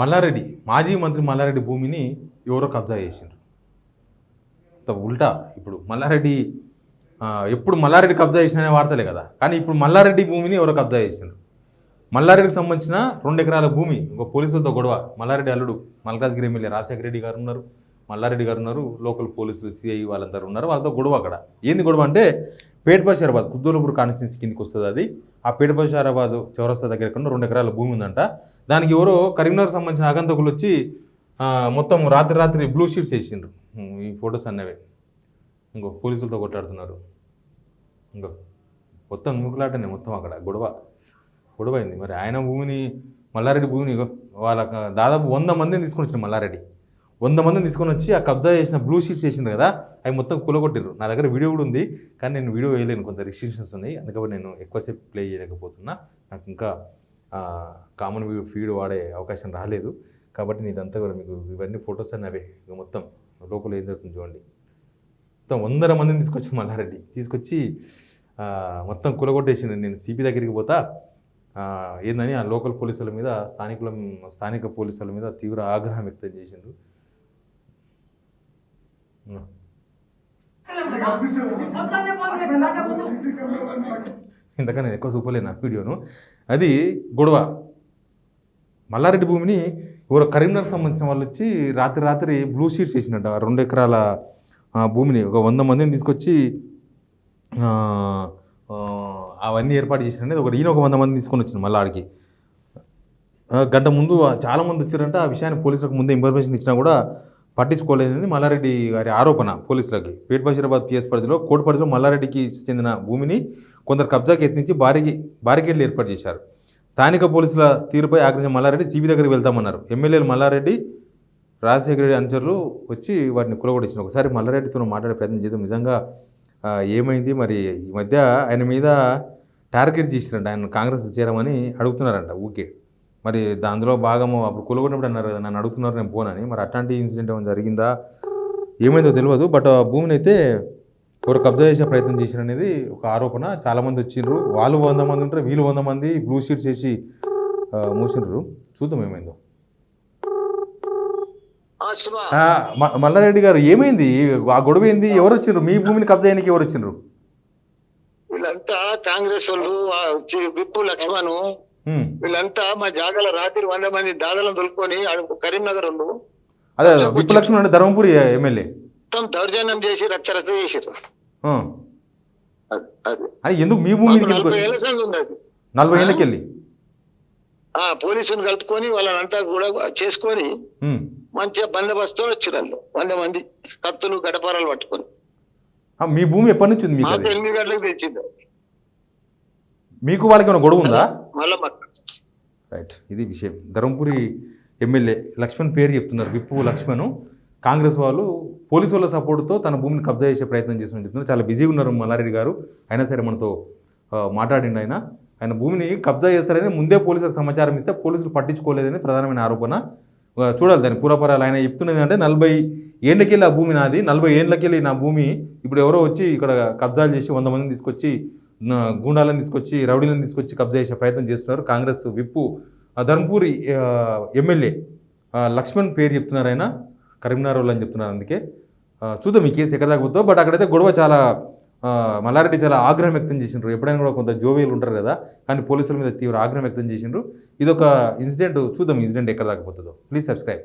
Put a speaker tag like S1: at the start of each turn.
S1: మల్లారెడ్డి మాజీ మంత్రి మల్లారెడ్డి భూమిని ఎవరో కబ్జా చేసిండ్రు. ఉల్టా ఇప్పుడు మల్లారెడ్డి ఎప్పుడు మల్లారెడ్డి కబ్జా చేసిన వార్తలే కదా. కానీ ఇప్పుడు మల్లారెడ్డి భూమిని ఎవరో కబ్జా చేసిండ్రు. మల్లారెడ్డికి సంబంధించిన రెండు ఎకరాల భూమి ఇంకో పోలీసులతో గొడవ. మల్లారెడ్డి అల్లుడు మల్కాజ్గిరి ఎమ్మెల్యే రాజశేఖర రెడ్డి గారు ఉన్నారు. మల్లారెడ్డి గారు ఉన్నారు లోకల్ పోలీసులు సిఐ వాళ్ళందరూ ఉన్నారు వాళ్ళతో గొడవ అక్కడ. ఏంది గొడవ అంటే పేట్ బషారాబాద్ కుద్దూలపూర్ కాన్స్టిట్యూన్సీ కిందకి వస్తుంది అది. ఆ పేట బషారాబాద్ చౌరస్తా దగ్గర కన్నా రెండు ఎకరాల భూమి ఉందంట. దానికి ఎవరో కరీంనగర్ సంబంధించిన ఆగంతకులు వచ్చి మొత్తం రాత్రి రాత్రి బ్లూ షీట్స్ వేసిండ్రు. ఈ ఫొటోస్ అన్నవే. ఇంకో పోలీసులతో కొట్టాడుతున్నారు ఇంకో మొత్తం నూకులాటనే మొత్తం అక్కడ గొడవ. గొడవ అయింది. మరి ఆయన భూమిని మల్లారెడ్డి భూమిని వాళ్ళ దాదాపు వంద మందిని తీసుకొని వచ్చిన మల్లారెడ్డి. వంద మందిని తీసుకొని వచ్చి ఆ కబ్జా చేసిన బ్లూ షీట్స్ చేసిండ్రు కదా అవి మొత్తం కూలగొట్టిర్రు. నా దగ్గర వీడియో కూడా ఉంది కానీ నేను వీడియో వేయలేను కొంత రిస్ట్రిక్షన్స్ ఉన్నాయి. అందుకని నేను ఎక్కువసేపు ప్లే చేయలేకపోతున్నా. నాకు ఇంకా కామన్ ఫీడ్ వాడే అవకాశం రాలేదు. కాబట్టి నీదంతా ఇదంతా కూడా మీకు ఇవన్నీ ఫొటోస్ అన్నీ అవే. ఇక మొత్తం లోపల ఏం జరుగుతుంది చూడండి. మొత్తం వందల మందిని తీసుకొచ్చి మల్లారెడ్డి. తీసుకొచ్చి మొత్తం కూలగొట్టేసిండు. నేను సిపి దగ్గరికి పోతా ఏందని ఆ లోకల్ పోలీసుల మీద స్థానికుల స్థానిక పోలీసుల మీద తీవ్ర ఆగ్రహం వ్యక్తం చేసిండు. ఇంతకన్నా నేను ఎక్కువ చూపలేను నా వీడియోను. అది గొడవ. మల్లారెడ్డి భూమిని ఎవరో కరీంనగర్ సంబంధించిన వాళ్ళు వచ్చి రాత్రి రాత్రి బ్లూ షీట్స్ వేసినట్ట రెండు ఎకరాల భూమిని ఒక వంద మందిని తీసుకొచ్చి అవన్నీ ఏర్పాటు చేసినది ఒకటి. ఈయన ఒక వంద మంది తీసుకొని వచ్చిన మళ్ళీ ఆడికి గంట ముందు చాలామంది వచ్చారంటే వచ్చారంట ఆ విషయాన్ని పోలీసులకు ముందే ఇన్ఫర్మేషన్ ఇచ్చినా కూడా పట్టించుకోలేదని మల్లారెడ్డి గారి ఆరోపణ పోలీసులకి. పేట్ బషీరాబాద్ పిఎస్ పరిధిలో కోటి పరిధిలో మల్లారెడ్డికి చెందిన భూమిని కొందరు కబ్జాకి యత్నించి భారీ బారికేడ్లు ఏర్పాటు చేశారు. స్థానిక పోలీసుల తీరుపై ఆగ్రహించిన మల్లారెడ్డి సిబి దగ్గరికి వెళ్తామన్నారు ఎమ్మెల్యేలు మల్లారెడ్డి రాజశేఖర రెడ్డి అనుచరులు వచ్చి వాటిని కులగొట్టించిన. ఒకసారి మల్లారెడ్డితో మాట్లాడే ప్రయత్నం చేద్దాం. నిజంగా ఏమైంది? మరి ఈ మధ్య ఆయన మీద టార్గెట్ చేసినట్టు ఆయన కాంగ్రెస్ చేరమని అడుగుతున్నారంట. ఊకే. మరి దానిలో భాగము అప్పుడు కూలగొట్టినప్పుడు అన్నారు కదా నన్ను అడుగుతున్నారు నేను పోనని. మరి అట్లాంటి ఇన్సిడెంట్ ఏమైనా జరిగిందా? ఏమైందో తెలియదు బట్ ఆ భూమిని అయితే ఎవరు కబ్జా చేసే ప్రయత్నం చేసిన అనేది ఒక ఆరోపణ. చాలామంది వచ్చిండ్రు. వాళ్ళు వంద మంది ఉంటారు వీళ్ళు వంద మంది బ్లూ షీట్స్ చేసి మూసిండ్రు. చూద్దాం ఏమైందో. మల్లారెడ్డి గారు ఏమైంది? ఆ గొడవ ఏంది? ఎవరు వచ్చిండ్రు? మీ భూమిని కబ్జా చేయడానికి ఎవరు వచ్చిండ్రు?
S2: వీళ్ళంతా కాంగ్రెస్ వాళ్ళు విప్పు లక్ష్మణ్. వీళ్ళంతా మా జాగల రాత్రి వంద మంది దాదాలను దొరుకుని కరీంనగర్
S1: అదే అంటే ధర్మపురి ఎమ్మెల్యే.
S2: మొత్తం దౌర్జన్యం చేసి రచ్చ రచ్చ చేసారు. అది
S1: ఎందుకు మీ భూమి
S2: నలభై
S1: ఏళ్ళకి వెళ్ళి
S2: ఆ? పోలీసుని కలుపుకొని వాళ్ళనంతా కూడా చేసుకొని. మంచిగా బందోబస్తు వచ్చిన వాళ్ళు వంద మంది కత్తులు గడపారాలు పట్టుకొని.
S1: మీ భూమి ఎప్పటి నుంచి
S2: ఎనిమిది గంటలకు తెచ్చింది
S1: మీకు వాళ్ళకి ఏమైనా గొడవ ఉందా? రైట్ ఇది విషయం. ధర్మపురి ఎమ్మెల్యే లక్ష్మణ్ పేరు చెప్తున్నారు విప్పు లక్ష్మణ్. కాంగ్రెస్ వాళ్ళు పోలీసు వాళ్ళ సపోర్టుతో తన భూమిని కబ్జా చేసే ప్రయత్నం చేస్తున్నారు చెప్తున్నారు. చాలా బిజీగా ఉన్నారు మల్లారెడ్డి గారు. అయినా సరే మనతో మాట్లాడిండు ఆయన. ఆయన భూమిని కబ్జా చేస్తారని ముందే పోలీసులకు సమాచారం ఇస్తే పోలీసులు పట్టించుకోలేదని ప్రధానమైన ఆరోపణ. చూడాలి దాని పూర్వపరాలు. ఆయన చెప్తున్నది అంటే నలభై ఏళ్ళకెళ్ళి ఆ భూమి నాది నలభై ఏళ్ళకెళ్ళి నా భూమి. ఇప్పుడు ఎవరో వచ్చి ఇక్కడ కబ్జాలు చేసి వంద మందిని తీసుకొచ్చి నా గూండాలను తీసుకొచ్చి రౌడీలను తీసుకొచ్చి కబ్జా చేసే ప్రయత్నం చేస్తున్నారు. కాంగ్రెస్ విప్పు ధర్మపూర్ ధర్మపురి ఎమ్మెల్యే లక్ష్మణ్ పేరు చెప్తున్నారు ఆయన. కరీంనగర్ వాళ్ళు అని చెప్తున్నారు అందుకే. చూద్దాం ఈ కేసు ఎక్కడ దాకా పోతుందో. బట్ అక్కడైతే గొడవ చాలా మల్లారెడ్డి చాలా ఆగ్రహం వ్యక్తం చేసిండ్రు. ఎప్పుడైనా కూడా కొంత జోవేలు ఉంటారు కదా కానీ పోలీసుల మీద తీవ్ర ఆగ్రహం వ్యక్తం చేసిండ్రు. ఇది ఒక ఇన్సిడెంట్ చూద్దాం ఇన్సిడెంట్ ఎక్కడ దాకా పోతుందో. Please subscribe.